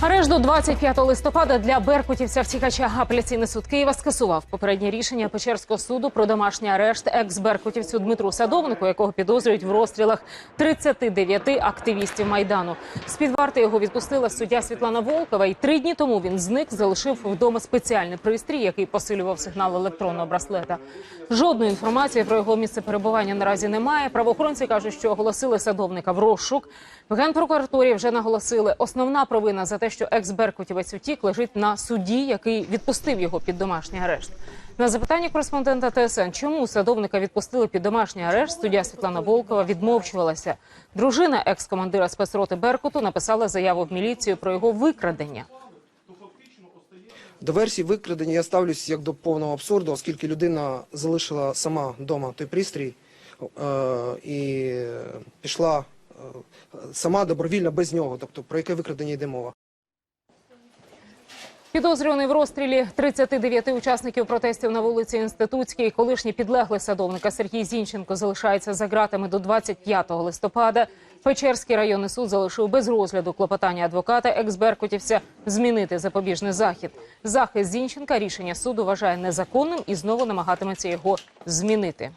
Арешт до 25 листопада для беркутівця втікача апеляційний суд Києва скасував попереднє рішення Печерського суду про домашній арешт екс-беркутівцю Дмитру Садовнику, якого підозрюють в розстрілах 39 активістів майдану. З під варти його відпустила суддя Світлана Волкова. І три дні тому він зник, залишив вдома спеціальний пристрій, який посилював сигнал електронного браслета. Жодної інформації про його місце перебування наразі немає. Правоохоронці кажуть, що оголосили садовника в розшук. В генпрокуратурі вже наголосили, основна провина за те, що екс-беркутівець утік, лежить на суді, який відпустив його під домашній арешт. На запитання кореспондента ТСН, чому садовника відпустили під домашній арешт, суддя Світлана Волкова відмовчувалася. Дружина екс-командира спецроти Беркуту написала заяву в міліцію про його викрадення. До версії викрадення я ставлюсь як до повного абсурду, оскільки людина залишила сама вдома той пристрій е, і пішла е, сама добровільно без нього. Тобто про яке викрадення йде мова? Підозрюваний в розстрілі 39 учасників протестів на вулиці Інститутській, колишній підлеглий садовника Сергій Зінченко залишається за ґратами до 25 листопада. Печерський районний суд залишив без розгляду клопотання адвоката екс-беркутівця змінити запобіжний захід. Захист Зінченка рішення суду вважає незаконним і знову намагатиметься його змінити.